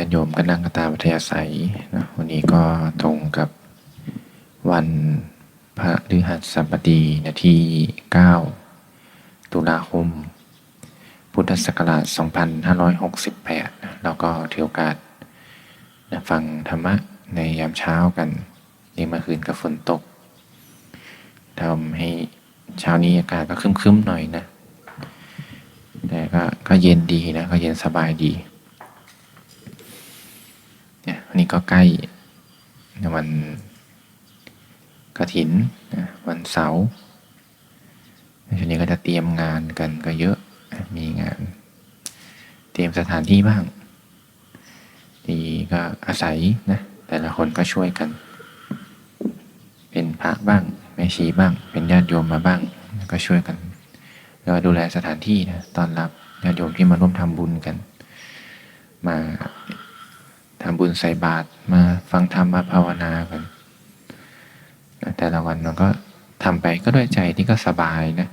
าติโยมก็นั่งกตามอัธยาศัยนะวันนี้ก็ตรงกับวันพระฤหัสบดีนะที่ 9 ตุลาคม พุทธศักราช 2568 แล้วก็ถือโอกาสนะฟังธรรมะในยามเช้ากันนี่เมื่อคืนก็ฝนตกทำให้เช้านี้อากาศก็ครึ้มๆหน่อยนะ แต่ก็ก็เย็นดีนะ ก็เย็นสบายดี วันนี้ก็ใกล้วันกระถินนะวันเสาร์ช่วงนี้ก็จะเตรียมงานกันก็เยอะมีงาน เตรียมสถานที่บ้างทีก็อาศัยนะแต่ละคนก็ช่วยกัน เป็นพระบ้างแม่ชีบ้าง เป็นญาติโยมมาบ้าง ก็ช่วยกันแล้วก็ดูแลสถานที่นะตอนรับญาติโยมที่มาร่วมทำบุญกัน มาำบุญใส่บาตรมาฟังธรรมมาภาวนากันแต่ละวันเราก็ทำไปก็ด้วยใจที่ก็สบายนะ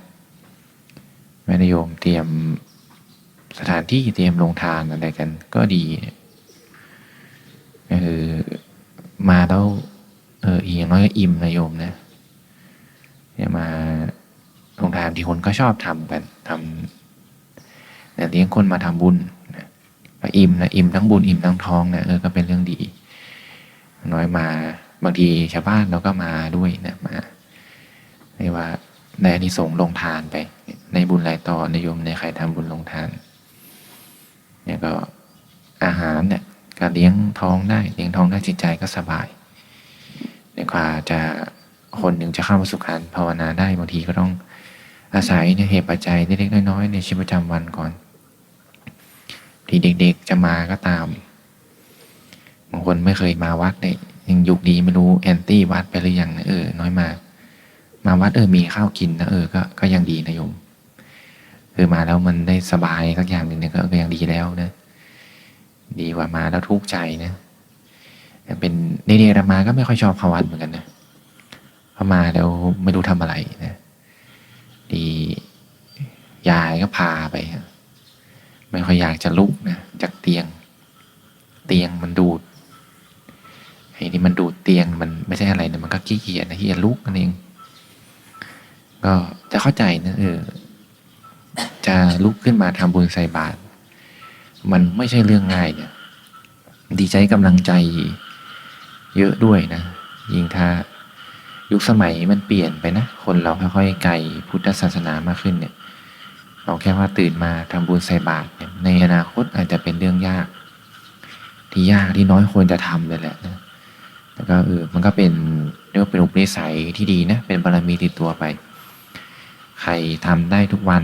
แม่โยมเตรียมสถานที่เตรียมลงทานอะไรกันก็ดีก็คือมาแล้วเอออีกอย่างน้อยก็อิ่มนะโยมนะอย่ามาลงทานที่คนก็ชอบทำกันทำแต่เลี้ยงคนมาทำบุญ อิ่มนะอิ่มทั้งบุญอิ่มทั้งท้องนะเออก็เป็นเรื่องดี น้อยมาบางทีชาวบ้านเราก็มาด้วยนะมาเรียกว่าในอานิสงส์ลงทานไป ในบุญหลายต่อในโยมในใครทำบุญลงทานเนี่ยก็อาหารเนี่ยก็เลี้ยงท้องได้เลี้ยงท้องได้จิตใจก็สบายเนี่ยกว่าจะคนหนึ่งจะเข้ามาสู่การภาวนาได้บางทีก็ต้องอาศัยในเหตุปัจจัยเล็กๆน้อยๆในชีวิตประจำวันก่อน ที่เด็กๆจะมาก็ตาม บางคนไม่เคยมาวัดเนี่ยยังยุคดีไม่รู้แอนตี้วัดไปหรือยังนะเออ น้อยมามาวัดเออมีข้าวกินนะเออก็ก็ยังดีนะโยมคือมาแล้วมันได้สบายสักอย่างหนึ่งเนี่ยก็ยังดีแล้วนะดีกว่ามาแล้วทุกข์ใจนะเป็นเด็กๆมาก็ไม่ค่อยชอบเข้าวัดเหมือนกันนะพอมาแล้วไม่รู้ทำอะไรนะดียายก็พาไป ไม่ค่อยอยากจะลุกนะจากเตียง เตียงมันดูดไอ้ที่มันดูดเตียงมันไม่ใช่อะไรนะมันก็ขี้เกียจนะที่จะลุกนั่นเอง ก็จะเข้าใจนะเออจะลุกขึ้นมาทำบุญใส่บาตรมันไม่ใช่เรื่องง่ายเนี่ยดีใจกำลังใจเยอะด้วยนะยิ่งถ้ายุคสมัยมันเปลี่ยนไปนะ คนเราค่อยๆไกลพุทธศาสนามากขึ้นเนี่ย เอาแค่ว่าตื่นมาทำบุญใส่บาตรในอนาคตอาจจะเป็นเรื่องยาก ที่ยากที่น้อยควรจะทำเลยแหละนะแต่ก็เออมันก็เป็นเรียกว่าเป็นอุปนิสัยที่ดีนะเป็นบารมีติดตัวไป ใครทำได้ทุกวัน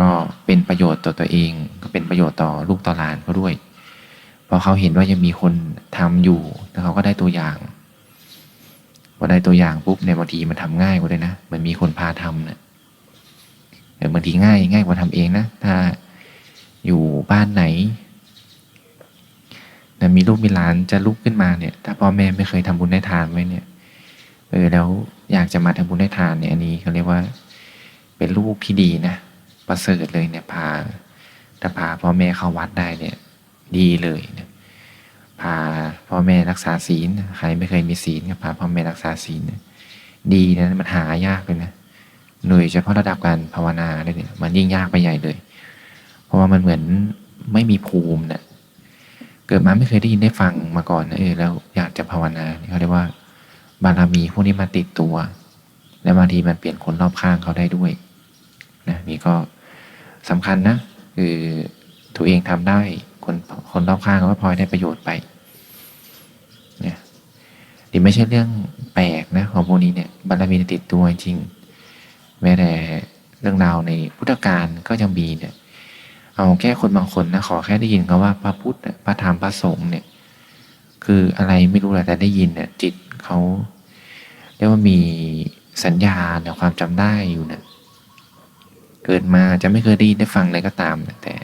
ก็เป็นประโยชน์ต่อตัวเอง ก็เป็นประโยชน์ต่อลูกต่อหลานเขาด้วยพราะเขาเห็นว่ายังมีคนทำอยู่แล้วเขาก็ได้ตัวอย่างพอได้ตัวอย่างปุ๊บในบางทีมันทำง่ายกว่าเลยนะเหมือนมีคนพาทำเนะี่ย บางทีง่ายง่ายกว่าทำเองนะถ้าอยู่บ้านไหนแต่มีลูกมีหลานจะลุกขึ้นมาเนี่ยถ้าพ่อแม่ไม่เคยทำบุญได้ทานไว้เนี่ยเออแล้วอยากจะมาทำบุญได้ทานเนี่ยอันนี้เขาเรียกว่า เป็นลูกที่ดีนะประเสริฐเลยเนี่ยพาถ้าพาพ่อแม่เข้าวัดได้เนี่ยดีเลยนะพาพ่อแม่รักษาศีลใครไม่เคยมีศีลก็พาพ่อแม่รักษาศีลดีนะมันหายากเลยนะ หน่วยเฉพาะระดับการภาวนาเนี่ยมันยิ่งยากไปใหญ่เลย เพราะว่ามันเหมือนไม่มีภูมิเนะี่ยเกิดมาไม่เคยได้ยินได้ฟังมาก่อนนะเออแล้วอยากจะภาวนาเขาเรียกว่า บารมีพวกนี้มาติดตัว และบางทีมันเปลี่ยนคนรอบข้างเขาได้ด้วยนะนี่ก็สำคัญนะคือตัวเองทำได้คนคนรอบข้างก็พลอยได้ประโยชน์ไปเนี่ยนี่ไม่ใช่เรื่องแปลกนะของพวกนี้เนี่ยบารมีติดตัวจริง แม้แต่เรื่องราวในพุทธการก็ยังมีเนี่ยเอาแค่คนบางคนนะขอแค่ได้ยินเขาว่าพระพุทธพระธรรมพระสงฆ์เนี่ย คืออะไรไม่รู้แหละแต่ได้ยินเนี่ยจิตเขาเรียกว่ามีสัญญาเนี่ยความจำได้อยู่เนี่ยเกิดมาจะไม่เคยได้ยินได้ฟังอะไรก็ตามแต่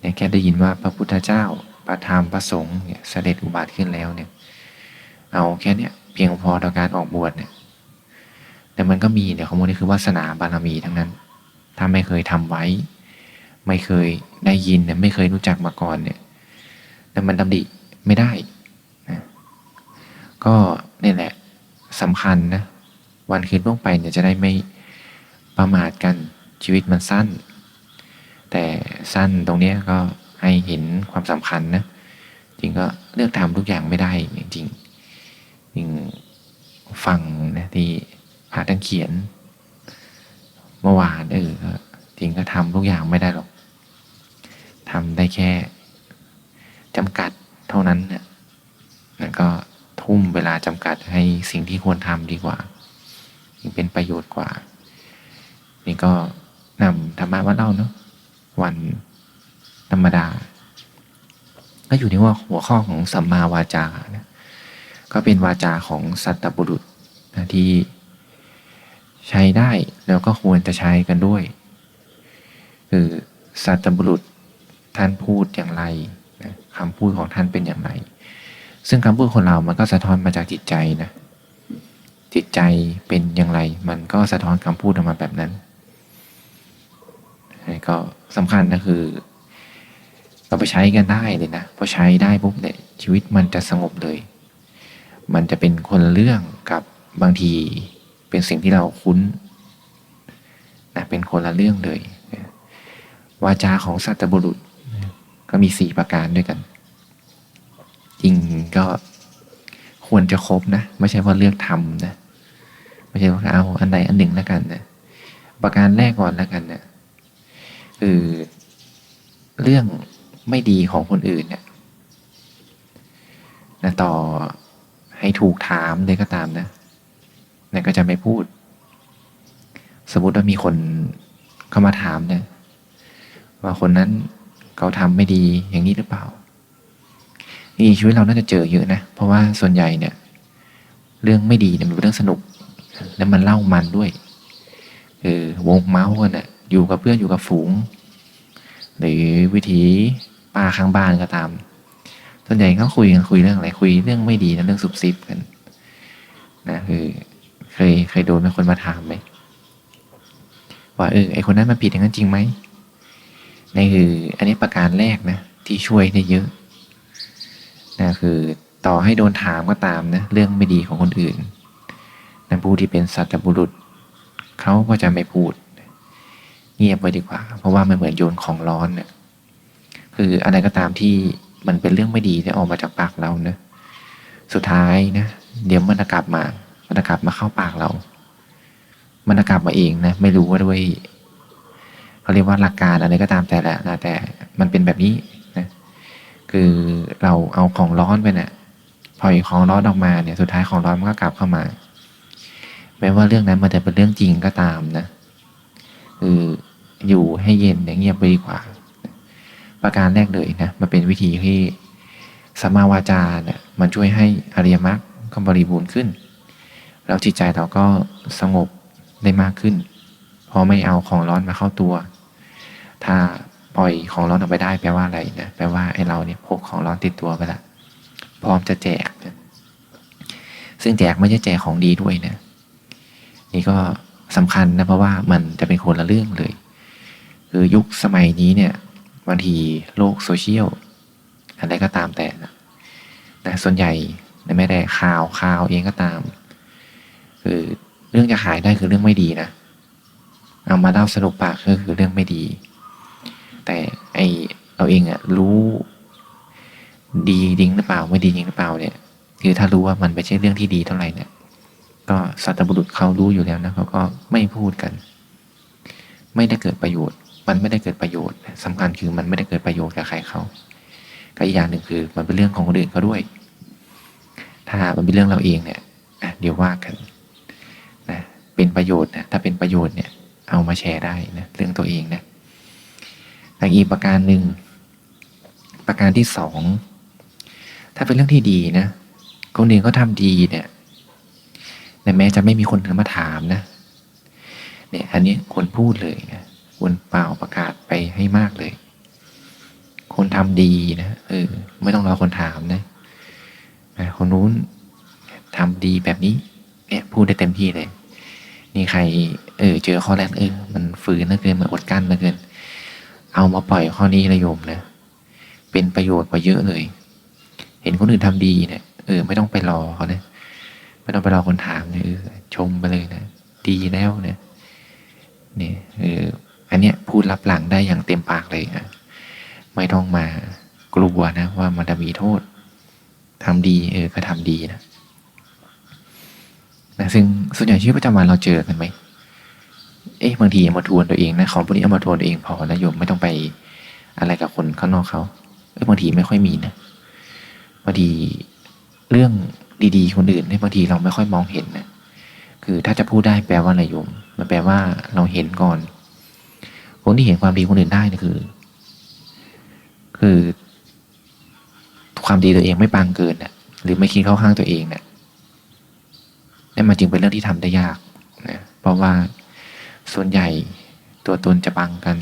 เนี่ยแค่ได้ยินว่าพระพุทธเจ้าพระธรรมพระสงฆ์เนี่ยเสด็จอุบัติขึ้นแล้วเนี่ย เอาแค่เนี้ยเพียงพอต่อการออกบวชเนี่ย แต่มันก็มีเนี่ยของมันนี่คือวาสนาบารมีทั้งนั้น ถ้าไม่เคยทำไว้ ไม่เคยได้ยินเนี่ยไม่เคยรู้จักมาก่อนเนี่ยแต่มันดำดิไม่ได้นะก็นี่แหละสำคัญนะวันคืนล่วงไปเนี่ยจะได้ไม่ประมาทกันชีวิตมันสั้น แต่สั้นตรงเนี้ยก็ให้เห็นความสำคัญนะจริงก็เลือกทำทุกอย่างไม่ได้จริงจริงฟังนะที่ พระท่านเขียน เมื่อวานเออก็จริงก็ทำทุกอย่างไม่ได้หรอกทำได้แค่จำกัดเท่านั้นเนี่ยแล้วก็ทุ่มเวลาจำกัดให้สิ่งที่ควรทำดีกว่ายิ่งเป็นประโยชน์กว่า นี่ก็นำธรรมะมาเล่าเนาะวันธรรมดา ก็อยู่ในว่าหัวข้อของสัมมาวาจานะก็เป็นวาจาของสัตตบุรุษนะที่ ใช้ได้แล้วก็ควรจะใช้กันด้วย คือสัตบุรุษท่านพูดอย่างไรนะคำพูดของท่านเป็นอย่างไร ซึ่งคำพูดของเรามันก็สะท้อนมาจากจิตใจนะจิตใจเป็นอย่างไร มันก็สะท้อนคำพูดออกมาแบบนั้นก็สำคัญนะคือเราไปใช้กันได้เลยนะพอใช้ได้ปุ๊บเนี่ยชีวิตมันจะสงบเลย มันจะเป็นคนเรื่องกับบางที เป็นสิ่งที่เราคุ้นนะเป็นคนละเรื่องเลย วาจาของสัตบุรุษ ก็มีสี่ประการด้วยกัน จริงก็ควรจะครบนะ ไม่ใช่ว่าเลือกทำนะ ไม่ใช่ว่าเอาอันใดอันหนึ่งแล้วกันนะประการแรกก่อนแล้วกันเนะคือเรื่องไม่ดีของคนอื่นเนี่ยนะต่อให้ถูกถามเลยก็ตามนะ นะก็จะไม่พูด สมมติว่ามีคนเข้ามาถามเนี่ยว่าคนนั้นเขาทำไม่ดีอย่างนี้หรือเปล่านี่ชีวิตเราน่าจะเจอเยอะนะ เพราะว่าส่วนใหญ่เนี่ย เรื่องไม่ดีเนี่ยมันเป็นเรื่องสนุก แล้วมันเล่ามันด้วยเออวงเมาส์กันเนะ่ยอยู่กับเพื่อนอยู่กับฝูง หรือวิธีป้าข้างบ้านก็ตาม ส่วนใหญ่เขาคุยกันคุยเรื่องอะไรคุยเรื่องไม่ดีนะเรื่องสุบซิบกันนะคือ เคยเคยโดนมีคนมาถามไหมว่าเออไอคนนั้นมันผิดอย่างนั้นจริงไหมนี่คืออันนี้ประการแรกนะ ที่ช่วยได้เยอะนะคือต่อให้โดนถามก็ตามนะเรื่องไม่ดีของคนอื่นนะผู้ที่เป็นสัตบุรุษเขาก็จะไม่พูด เงียบไว้ดีกว่า เพราะว่ามันเหมือนโยนของร้อนเนี่ยคืออะไรก็ตามที่มันเป็นเรื่องไม่ดีที่ออกมาจากปากเราเนะสุดท้ายนะเดี๋ยวมันจะกลับมา มันกลับมาเข้าปากเรา มันกลับมาเองนะ ไม่รู้ว่าด้วยเขาเรียกว่าหลักการอะไรก็ตามแต่ละนะแต่มันเป็นแบบนี้นะคือเราเอาของร้อนไปเนะี่ยพอของร้อนออกมาเนี่ยสุดท้ายของร้อนมันก็กลับเข้ามาแม้ว่าเรื่องนั้นมันจะเป็นเรื่องจริงก็ตามนะคืออยู่ให้เย็นอย่างเงียบไปดีกว่า ประการแรกเลยนะมันเป็นวิธีที่สมาวาจาเนี่ยมันช่วยให้อริยมรรคก็บริบูรณ์ขึ้น แล้วจิตใจเราก็สงบได้มากขึ้น เพอไม่เอาของร้อนมาเข้าตัว ถ้าปล่อยของร้อนออกไปได้แปลว่าอะไรนะแปลว่าไอ้เราเนี่ยพกของร้อนติดตัวไปละพร้อมจะแจกนะซึ่งแจกไม่ใช่แจกของดีด้วยนะนี่ก็สำคัญนะเพราะว่ามันจะเป็นคนละเรื่องเลย คือยุคสมัยนี้เนี่ยบางทีโลกโซเชียลอะไรก็ตามแต่นะนะส่วนใหญ่แม้แต่ข่าวข่าวเองก็ตาม คือเรื่องจะขายได้คือเรื่องไม่ดีนะเอามาเล่าสรุปปากก็คือเรื่องไม่ดี แต่ไอเราเองอะรู้ดีจริงหรือเปล่าไม่ดีจริงหรือเปล่าเนี่ย คือถ้ารู้ว่ามันไม่ใช่เรื่องที่ดีเท่าไหร่เนี่ย ก็สัตบุรุษเขารู้อยู่แล้วนะเขาก็ไม่พูดกัน ไม่ได้เกิดประโยชน์ มันไม่ได้เกิดประโยชน์สำคัญคือมันไม่ได้เกิดประโยชน์กับใครเขาก็อีกอย่างหนึ่งคือ มันเป็นเรื่องของคนอื่นเขาด้วย ถ้ามันเป็นเรื่องเราเองเนี่ยเดี๋ยวว่ากัน เป็นประโยชน์นะถ้าเป็นประโยชน์เนี่ยเอามาแชร์ได้นะเรื่องตัวเองนะแต่อีกประการหนึ่งประการที่สองถ้าเป็นเรื่องที่ดีนะคนอื่นเขาทาดีเนี่ยแต่แม้จะไม่มีคนมาถามนะเนี่ยอันนี้ควรพูดเลยนะควรเปล่าประกาศไปให้มากเลย คนทำดีนะเออไม่ต้องรอคนถามนะคนนู้นทำดีแบบนี้เนี่ยพูดได้เต็มที่เลย นี่ใคร เออ เจอข้อแรกเออ มันฝืนเหลือเกินมันอดกั้นเหลือเกิน เอามาปล่อยข้อนี้ระโยมนะ เป็นประโยชน์กว่าเยอะเลย เห็นคนอื่นทำดีเนี่ยเออ ไม่ต้องไปรอเขานะไม่ต้องไปรอคนถามเนี่ยเออชมไปเลยนะดีแล้วเนี่ยนี่เอออันเนี้ยพูดรับหลังได้อย่างเต็มปากเลยนะไม่ต้องมากลัวนะว่ามันจะมีโทษทำดี เออ ก็ทำดีนะ นะซึ่งส่วนใหญ่ชีวิตประจำวันเราเจอกันไหมเอ๊ะบางทีเอามาทวนตัวเองนะของพวกนี้เอามาทวนตัวเองพอนะโยมไม่ต้องไปอะไรกับคนข้างนอกเขาเออบางทีไม่ค่อยมีนะบางทีเรื่องดีๆ คนอื่นเนี่ยบางทีเราไม่ค่อยมองเห็นนะคือถ้าจะพูดได้แปลว่าอะไรโยม มันแปลว่าเราเห็นก่อน คนที่เห็นความดีคนอื่นได้นี่คือ คือ ความดีตัวเองไม่ปางเกินนะหรือไม่คิดเข้าข้างตัวเองเนะี่ย นั่มันจึงเป็นเรื่องที่ทำได้ยากนะเพราะว่าส่วนใหญ่ตัวตนจะบังกัน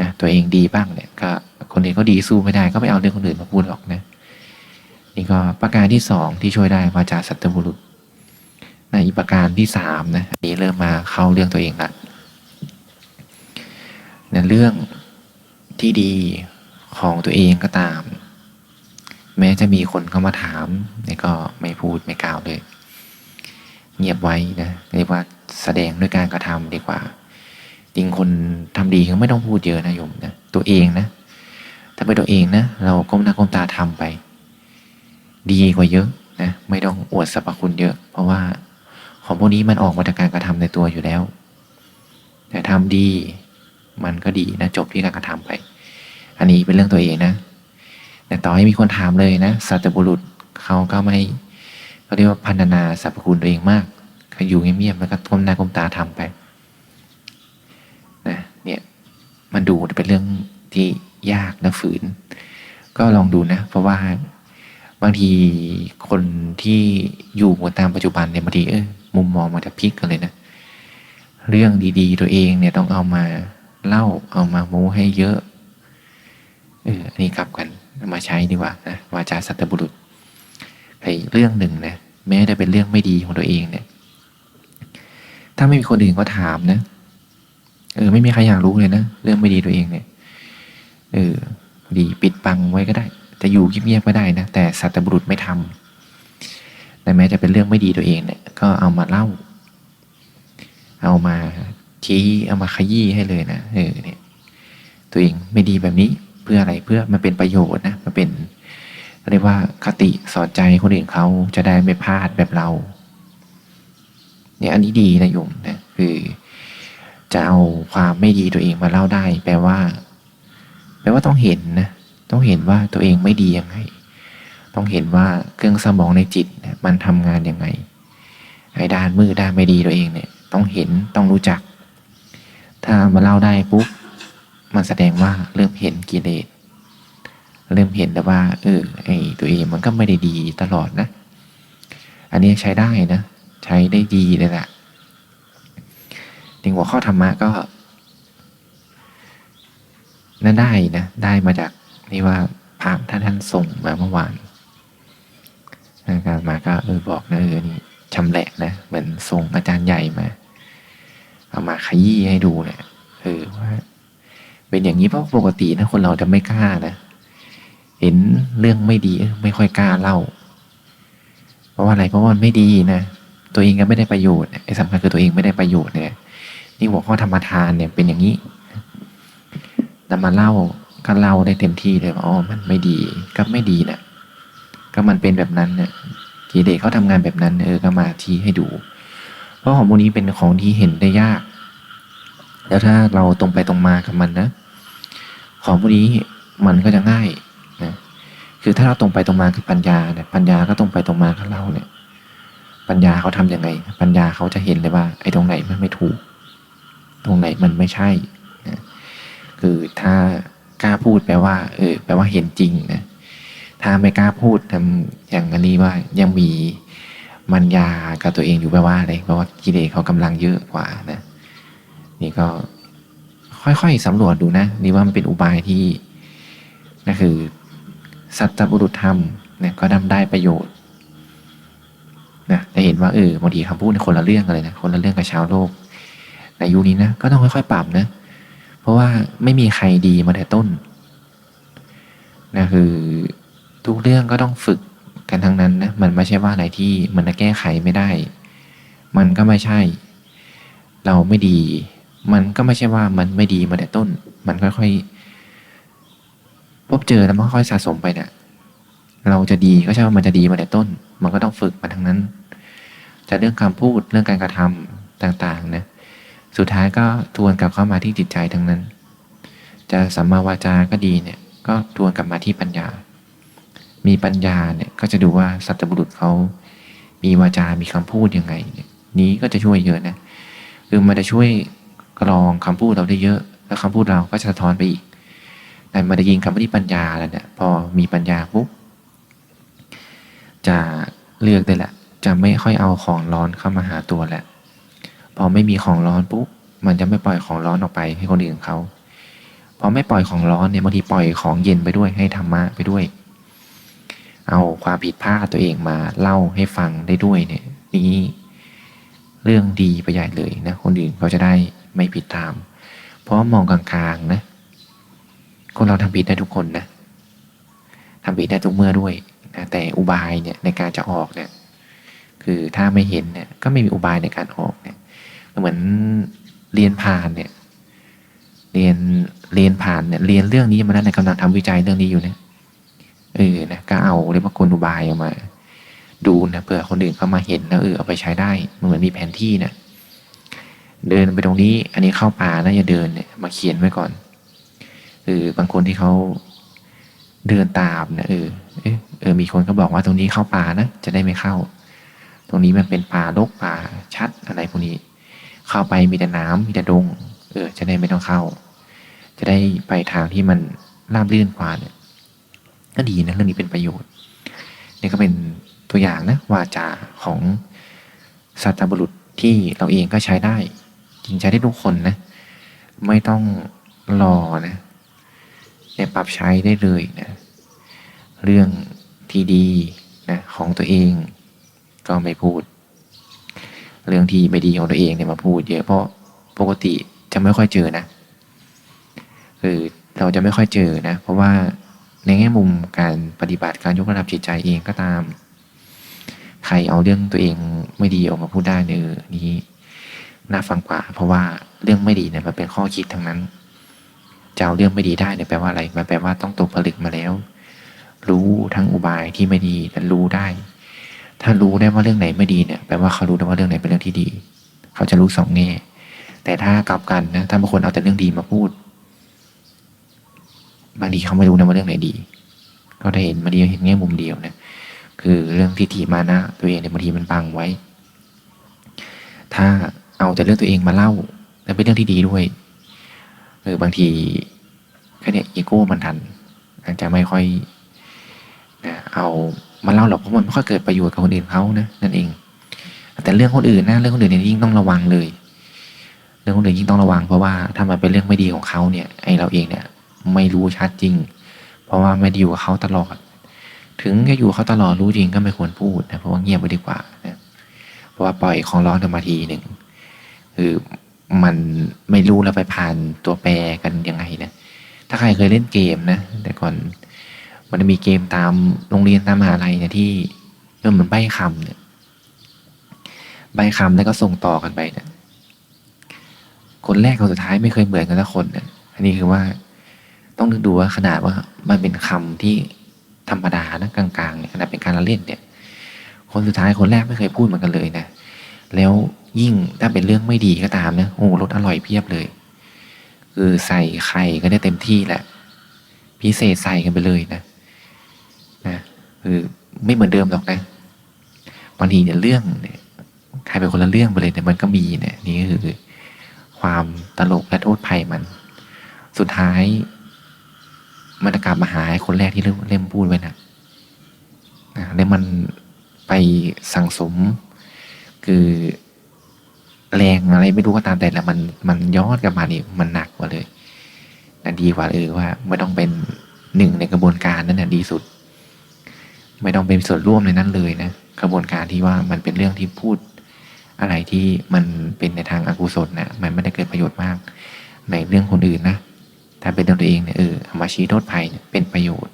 นะตัวเองดีบ้างเนี่ยก็คนอื่นเขาดีสู้ไม่ได้ ก็ไม่เอาเรื่องคนอื่นมาพูดหรอกนะนี่ก็ประการที่สองที่ช่วยได้วาจาสัตบุรุษนะอีกประการที่สามนะอันนี้เริ่มมาเข้าเรื่องตัวเองละนะเรื่องที่ดีของตัวเองก็ตาม แม้จะมีคนเข้ามาถามเนี่ยก็ไม่พูดไม่กล่าวเลย เงียบไว้นะเรียกว่าแสดงด้วยการกระทำดีกว่า จริงคนทำดีก็ไม่ต้องพูดเยอะนะโยมนะตัวเองนะถ้าเป็นตัวเองนะเราก้มหน้าก้มตาทำไป ดีกว่าเยอะนะไม่ต้องอวดสรรพคุณเยอะ เพราะว่าของพวกนี้มันออกมาจากการกระทำในตัวอยู่แล้ว แต่ทำดีมันก็ดีนะจบที่การกระทำไป อันนี้เป็นเรื่องตัวเองนะแต่ต่อให้มีคนถามเลยนะสัตบุรุษเขาก็ไม่ เขาเรียกว่าพันนาสรรพคุณตัวเองมากเขาอยู่เงียบๆแล้วก็ก้มหน้าก้มตาทำไปนะเนี่ยมันดูเป็นเรื่องที่ยากและฝืน ก็ลองดูนะ เพราะว่าบางทีคนที่อยู่บตามปัจจุบันเนี่ยบางทีเออมุมมองมันจะพลิกกันเลยนะเรื่องดีๆ ตัวเองเนี่ยต้องเอามาเล่าเอามาโม้ให้เยอะเอออันนี้กลับกันมาใช้ดีกว่านะวาจาสัตบุรุษ ไอ้เรื่องหนึ่งนะแม้จะเป็นเรื่องไม่ดีของตัวเองเนี่ย ถ้าไม่มีคนอื่นก็ถามนะเออไม่มีใครอยากรู้เลยนะเรื่องไม่ดีตัวเองเนี่ยเออดีปิดปังไว้ก็ได้ จะอยู่เงียบๆก็ได้นะแต่สัตบุรุษไม่ทำแต่แม้จะเป็นเรื่องไม่ดีตัวเองเนี่ยก็เอามาเล่า เอามาชี้เอามาขยี้ให้เลยนะเออเนี่ยตัวเองไม่ดีแบบนี้เพื่ออะไรเพื่อมันเป็นประโยชน์นะมันเป็น เรียกว่าคติสอนใจคนอื่นเขาจะได้ไม่พลาดแบบเราเนี่ยอันนี้ดีนะโยมนะคือ จะเอาความไม่ดีตัวเองมาเล่าได้ แปลว่า แปลว่าต้องเห็นนะต้องเห็นว่าตัวเองไม่ดียังไง ต้องเห็นว่าเครื่องสมองในจิตมันทำงานยังไงไอ้ด้านมือด้านไม่ดีตัวเองเนี่ย ต้องเห็นต้องรู้จัก ถ้ามาเล่าได้ปุ๊บมันแสดงว่าเริ่มเห็นกิเลส เริ่มเห็นแล้วว่าเออไอ้ตัวเองมันก็ไม่ได้ดีตลอดนะ อันนี้ใช้ได้นะ ใช้ได้ดีเลยแหละถึงหัวข้อธรรมะก็นั่นได้นะ ได้มาจากนี่ว่าพระท่านท่านส่งมาเมื่อวานการมาก็เออบอกนะเออนี่ชำแหละนะ เหมือนส่งอาจารย์ใหญ่มา เอามาขยี้ให้ดูเนะี่ยเออว่า เป็นอย่างนี้เพราะปกตินะคนเราจะไม่กล้านะ เห็นเรื่องไม่ดีไม่ค่อยกล้าเล่า เพราะว่าอะไรเพราะว่ามันไม่ดีนะตัวเองก็ไม่ได้ประโยชน์ไอ้สำคัญคือตัวเองไม่ได้ประโยชน์เนี่ยนี่หัวข้อธรรมทานเนี่ยเป็นอย่างนี้แต่มาเล่าก็เล่าได้เต็มที่เลยว่าอ๋อมันไม่ดีก็ไม่ดีนะก็มันเป็นแบบนั้นเนี่ยกิเลสเขาทำงานแบบนั้น เออก็มาทีให้ดู เพราะของพวกนี้เป็นของที่เห็นได้ยาก แล้วถ้าเราตรงไปตรงมากับมันนะ ของพวกนี้มันก็จะง่าย นะคือถ้าเราตรงไปตรงมากับปัญญาเนี่ยปัญญาก็ตรงไปตรงมากับเราเนี่ย ปัญญาเขาทํำยังไง ปัญญาเขาจะเห็นเลยว่า ไอ้ตรงไหนมันไม่ถูก ตรงไหนมันไม่ใช่นะคือถ้ากล้าพูดแปลว่า เออแปลว่าเห็นจริงนะถ้าไม่กล้าพูดทำอย่างนี้ว่ายังมีมัญญากับตัวเองอยู่แปลว่าอะไรเพราะว่ากิเลสเขากำลังเยอะกว่านะนี่ก็ค่อยๆสำรวจดูนะ นี่ว่ามันเป็นอุบายที่นั่นคือ สัตบุรุษธรรมเนี่ยก็ทำได้ประโยชน์นะจะเห็นว่าเออบางทีคำพูดในคนละเรื่องกันเลยนะคนละเรื่องกับชาวโลก ในยุคนี้นะก็ต้องค่อยๆปรับนะเพราะว่าไม่มีใครดีมาแต่ต้นนะคือทุกเรื่องก็ต้องฝึกกันทั้งนั้นนะมันไม่ใช่ว่าอะไรที่มันจะแก้ไขไม่ได้ มันก็ไม่ใช่ เราไม่ดี มันก็ไม่ใช่ว่ามันไม่ดีมาแต่ต้น มันค่อยๆ พบเจอแล้วมันค่อยสะสมไปเนี่ย เราจะดีก็ใช่ว่ามันจะดีมาแต่ต้น มันก็ต้องฝึกมาทั้งนั้น จะเรื่องคำพูดเรื่องการกระทำต่างๆนะสุดท้ายก็ทวนกลับเข้ามาที่จิตใจทั้งนั้น จะสัมมาวาจาก็ดีเนี่ยก็ทวนกลับมาที่ปัญญา มีปัญญาเนี่ยก็จะดูว่าสัตบุรุษเขามีวาจา มีคำพูดยังไงเนี่ยนี้ก็จะช่วยเยอะนะ คือมันจะช่วยกรองคำพูดเราได้เยอะ แล้วคำพูดเราก็จะสะท้อนไปอีก แต่มันจะยิงคำว่าที่ปัญญาแล้วเนี่ยพอมีปัญญาปุ๊บจะเลือกได้แหละ จะไม่ค่อยเอาของร้อนเข้ามาหาตัวแหละ พอไม่มีของร้อนปุ๊บมันจะไม่ปล่อยของร้อนออกไปให้คนอื่นเขาพอไม่ปล่อยของร้อนเนี่ยบางทีปล่อยของเย็นไปด้วยให้ธรรมะไปด้วย เอาความผิดพลาดตัวเองมาเล่าให้ฟังได้ด้วยเนี่ยนี้เรื่องดีไปใหญ่เลยนะคนอื่นเขาจะได้ไม่ผิดตาม เพราะมองกลางๆนะ คนเราทำผิดได้ทุกคนนะทำผิดได้ทุกเมื่อด้วยนะแต่อุบายเนี่ยในการจะออกเนี่ยคือถ้าไม่เห็นเนี่ยก็ไม่มีอุบายในการออกเนี่ยเหมือนเรียนผ่านเนี่ยเรียนเรียนผ่านเนี่ยเรียนเรื่องนี้มาแล้วในกำลังทำวิจัยเรื่องนี้อยู่เนี่ยเออนะก็เอาเรียกว่ากลอุบายออกมาดูนะเผื่อคนอื่นเขามาเห็นแล้วเออเอาไปใช้ได้มันเหมือนมีแผนที่นะเดินไปตรงนี้อันนี้เข้าป่าแล้วอย่าเดินเนี่ยมาเขียนไว้ก่อน เออบางคนที่เขาเดินตามนะเออเออเออมีคนก็บอกว่าตรงนี้เข้าป่านะจะได้ไม่เข้า ตรงนี้มันเป็นป่ารกป่าชัดอะไรพวกนี้ เข้าไปมีแต่น้ำมีแต่ดง เออ จะได้ไม่ต้องเข้า จะได้ไปทางที่มันราบรื่นกว่าเนี่ยก็ดีนะเรื่องนี้เป็นประโยชน์นี่ก็เป็นตัวอย่างนะวาจาของสัตบุรุษที่เราเองก็ใช้ได้ จริงใช้ได้ทุกคนนะ ไม่ต้องรอนะ เนี่ยปรับใช้ได้เลยนะเรื่องที่ดีนะของตัวเองก็ไม่พูด เรื่องที่ไม่ดีของตัวเองเนี่ยมาพูดเยอะเพราะปกติจะไม่ค่อยเจอนะคือเราจะไม่ค่อยเจอนะ เพราะว่าในแง่มุมการปฏิบัติการยกระดับจิตใจเองก็ตาม ใครเอาเรื่องตัวเองไม่ดีออกมาพูดได้เนี่ยนี้น่าฟังกว่า เพราะว่าเรื่องไม่ดีเนี่ยมันเป็นข้อคิดทั้งนั้น จะเอาเรื่องไม่ดีได้เนี่ยแปลว่าอะไร มันแปลว่าต้องตกผลึกมาแล้ว รู้ทั้งอุบายที่ไม่ดีแต่รู้ได้ ถ้ารู้ได้ว่าเรื่องไหนไม่ดีเนี่ยแปลว่าเขารู้ได้ว่าเรื่องไหนเป็นเรื่องที่ดี เขาจะรู้สองแง่แต่ถ้ากลับกันนะถ้าบางคนเอาแต่เรื่องดีมาพูด บางทีเขาไม่รู้นะว่าเรื่องไหนดี ก็ได้เห็นบางทีเห็นแง่มุมเดียวนะคือเรื่องทิฏฐิมานะ ตัวเองเนี่ยบางทีมันบังไว้ ถ้าเอาแต่เรื่องตัวเองมาเล่า แล้วเป็นเรื่องที่ดีด้วย ออบางทีแค่เนี้ยอีโก้มันทันอาจจะไม่ค่อยนะเอามาเล่าหรอกเพราะมันไม่ค่อยเกิดประโยชน์กับคนอื่นเขานะนั่นเอง แต่เรื่องคนอื่นนะเรื่องคนอื่นเนี่ยยิ่งต้องระวังเลย เรื่องคนอื่นยิ่งต้องระวัง เพราะว่าถ้ามันเป็นเรื่องไม่ดีของเขาเนี่ยไอเราเองเนี่ย ไม่รู้ชัดจริง เพราะว่าไม่ได้อยู่กับเขาตลอด ถึงจะอยู่เขาตลอดรู้จริงก็ไม่ควรพูดนะเพราะว่าเงียบไปดีกว่านะเพราะว่าปล่อยของร้อนกันมาทีหนึ่งคือ มันไม่รู้แล้วไปผ่านตัวแปรกันยังไงนะถ้าใครเคยเล่นเกมนะ แต่ก่อนมันจะมีเกมตามโรงเรียนตามมหาลัยเนี่ยที่เริ่มเหมือนใบคำเนี่ยใบคำแล้วก็ส่งต่อกันไปเนะคนแรกคนสุดท้ายไม่เคยเหมือนกันสักคนเนี่ยอันนี้คือว่าต้องนึกดูว่าขนาดว่ามันเป็นคำที่ธรรมดานะกลางๆเนี่ยขนาดเป็นการละเล่นเนี่ย คนสุดท้ายคนแรกไม่เคยพูดเหมือนกันเลยนะ แล้วยิ่งถ้าเป็นเรื่องไม่ดีก็ตามนะโอ้รสอร่อยเพียบเลย คือใส่ไข่ก็ได้เต็มที่แหละพิเศษใส่กันไปเลยนะนะคือไม่เหมือนเดิมหรอกนะบางทีเนี่ยเรื่องเนี่ยใครเป็นคนละเรื่องไปเลยเนี่ยมันก็มีเนี่ยนี่คือ ความตลกและโทษภัยมัน สุดท้ายมันกลับมาหาคนแรกที่เริ่มเล่มพูดไว้นะนะแล้วมันไปสั่งสม คือแรงอะไรไม่รู้ก็ตามแต่และมันมันย้อนกลับมานี่มันหนักกว่าเลยนะดีกว่าเออว่าไม่ต้องเป็นหนึ่งในกระบวนการนั้นนะดีสุด ไม่ต้องเป็นส่วนร่วมในนั้นเลยนะกระบวนการที่ว่ามันเป็นเรื่องที่พูดอะไรที่มันเป็นในทางอากุศลนะมันไม่ได้เกิดประโยชน์มาก ในเรื่องคนอื่นนะถ้าเป็นตัวเองเนี่ยเออเอามาชี้โทษภัยเนี่ยเป็นประโยชน์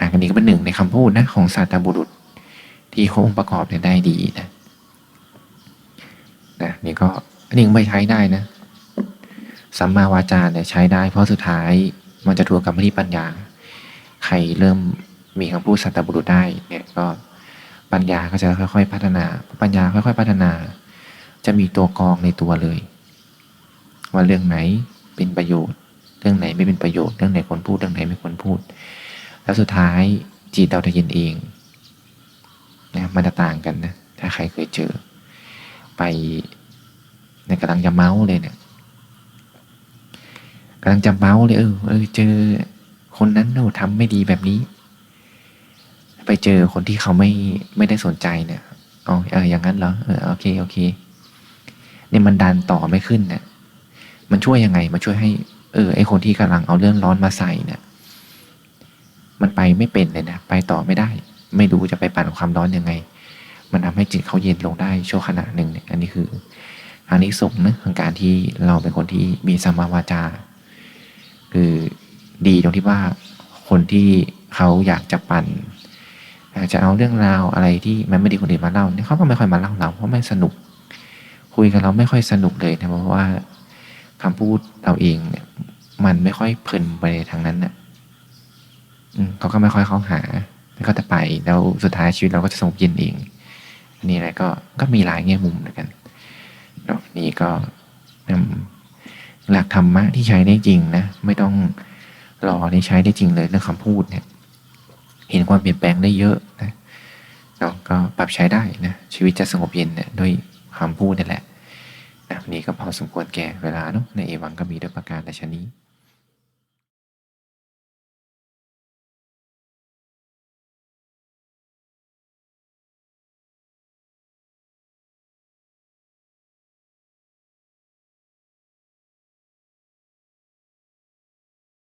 นะอันนี้ก็เป็นหนึ่งในคำพูดนะของศาสตรบุรุษ ที่เขาองค์ประกอบเนี่ยได้ดีนะ นะนี่ก็นนี้ไม่ใช้ได้นะสัมมาวาจาเนี่ยใช้ได้ เพราะสุดท้ายมันจะทัวกรรมที่ปัญญา ใครเริ่มมีคำพูดสัตบุรุษได้เนี่ยก็ปัญญาก็จะค่อยๆพัฒนาปัญญาค่อยๆ พัฒนา จะมีตัวกรองในตัวเลย ว่าเรื่องไหนเป็นประโยชน์ เรื่องไหนไม่เป็นประโยชน์เรื่องไหนควรพูดเรื่องไหนไม่ควรพูด แล้วสุดท้ายจิตเราจะย็นเองนะมันจะต่างกันนะถ้าใครเคยเจอ ไปในยกำลังจะเมาส์เลยเนี่ยกำลังจะเมาส์เลยเออเออเจอคนนั้นเราทำไม่ดีแบบนี้ ไปเจอคนที่เขาไม่ไม่ได้สนใจเนี่ยอ๋อเอออย่างนั้นเหรอเออโอเคโอเคเนี่ยมันดันต่อไม่ขึ้นเนี่ยมันช่วยยังไงมันช่วยให้ เออไอคนที่กำลังเอาเรื่องร้อนมาใส่เนี่ยมันไปไม่เป็นเลยนะไปต่อไม่ได้ ไม่รู้จะไปปั่นความร้อนยังไง มันทำให้จิตเขาเย็นลงได้ชั่วขณะหนึ่งเนี่ยอันนี้คืออันนี้ส่งนะของการที่เราเป็นคนที่มีสัมมาวาจา คือดีตรงที่ว่าคนที่เขาอยากจะปั่นอยากจะเอาเรื่องราวอะไรที่มันไม่ดีคนอื่นมาเล่าเนี่ยเขาก็ไม่ค่อยมาเล่าเราเพราะไม่สนุก คุยกับเราไม่ค่อยสนุกเลยนะเพราะว่าคำพูดเราเองเนี่ยมันไม่ค่อยเพลินไปทางนั้นน่ะอืมเขาก็ไม่ค่อยเข้าหาแล้วก็จะไปแล้วสุดท้ายชีวิตเราก็จะสงบเย็นเอง นนี้อะไรก็ก็มีหลายแง่มุมเหมือนกันเนาะนี่ก็นำหลักธรรมะที่ใช้ได้จริงนะไม่ต้องรอได้ใช้ได้จริงเลยเรื่องคำพูดเนี่ย เห็นความเปลี่ยนแปลงได้เยอะนะเนาะก็ปรับใช้ได้นะชีวิตจะสงบเย็นเนี่ยด้วยคำพูดนี่แหละนะนี่ก็พอสมควรแก่เวลาเนาะในเอวังก็มีด้วยประการแต่ชนี้